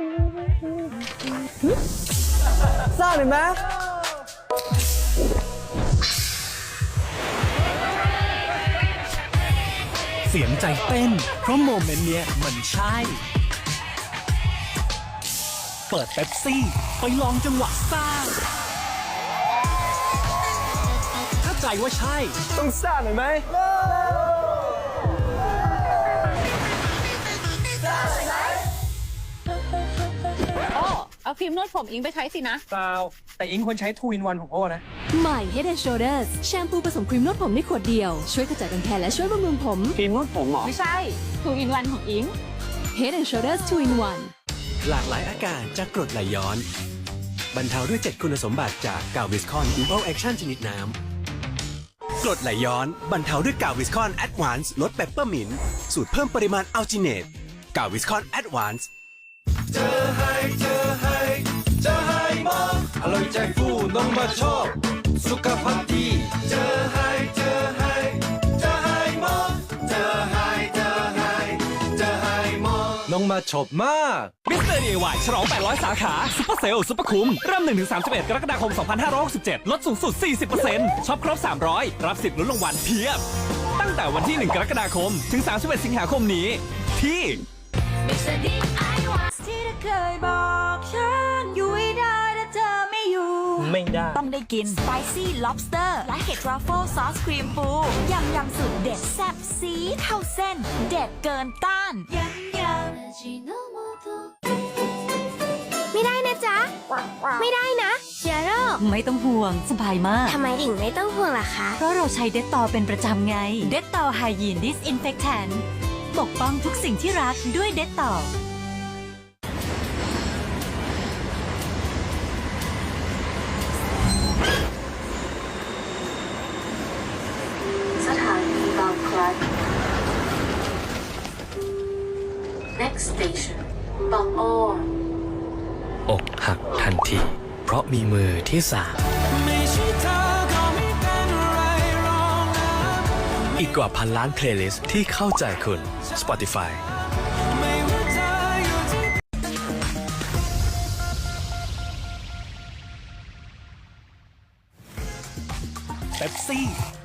Güzel mi be? เสียงใจเต้น เพราะโมเมนต์เนี้ยมันใช่ เปิดเป๊ปซี่ ไปลองจังหวะซ่า ถ้าใจว่าใช่ ต้องซ่าหน่อยไหมาครีมนวดผมอิงไปใช้สินะ เปล่าแต่อิงควรใช้ทูอินวันของโอนะ ใหม่ Head and Shoulders แชมพูผสมครีมนวดผมในขวดเดียว ช่วยขจัดกันแคและช่วยบำรุงผม ครีมนวดผมเหรอ ไม่ใช่ทูอินวันของอิง Head and Shoulders วันหลากหลายอาการจากกรดไหลย้อน บรรเทาด้วย 7 คุณสมบัติจากกาวิสคอนดูเบิลแอคชั่นชนิดน้ำกรดไหลย้อน บรรเทาด้วยกาวิสคอนแอดวานซ์ลดแบปเปอร์มินสูตรเพิ่มปริมาณอัลจิเนตกาวิสคอนแอดวานซ์ น้องมาชอบ สุขภาพดีเจอให้เจอให้เจอให้หมอเจอให้เจอให้เจอให้หมอน้องมาชอบมาก มิสเตอร์ดีวายฉลอง 800 สาขา ซุปเปอร์เซลล์ซุปเปอร์คุ้ม เริ่ม 1-31 กรกฎาคม 2567 ลดสูงสุด 40%ช็อปครบ 300 รับสิทธิ์ลุ้นรางวัลเพียบ ตั้งแต่วันที่ 1 กรกฎาคม ถึง 31 สิงหาคมนี้ ที่ที่เธอเคยบอก ไม่ได้ ต้องได้กิน Spicy Lobster และเห็ดทรัฟเฟิลซอสครีมปูยำยำสุดเด็ดแซ่บซีดเข้าเส้น เด็ดเกินต้านยำยำไม่ได้นะจ๊ะ ไม่ได้นะเชื้อโรคไม่ต้องห่วงสบายมาก ทำไมถึงไม่ต้องห่วงล่ะคะ เพราะเราใช้เดตตอเป็นประจำไง เดตตอไฮยีนดิสอินเฟคแทนปกป้องทุกสิ่งที่รักด้วยเดตตอ next station บางอ้ออกหักทันที เพราะมีมือที่สามอีกกว่าพันล้านเพลย์ลิสต์ที่เข้าใจคุณ Spotify เป๊ปซี่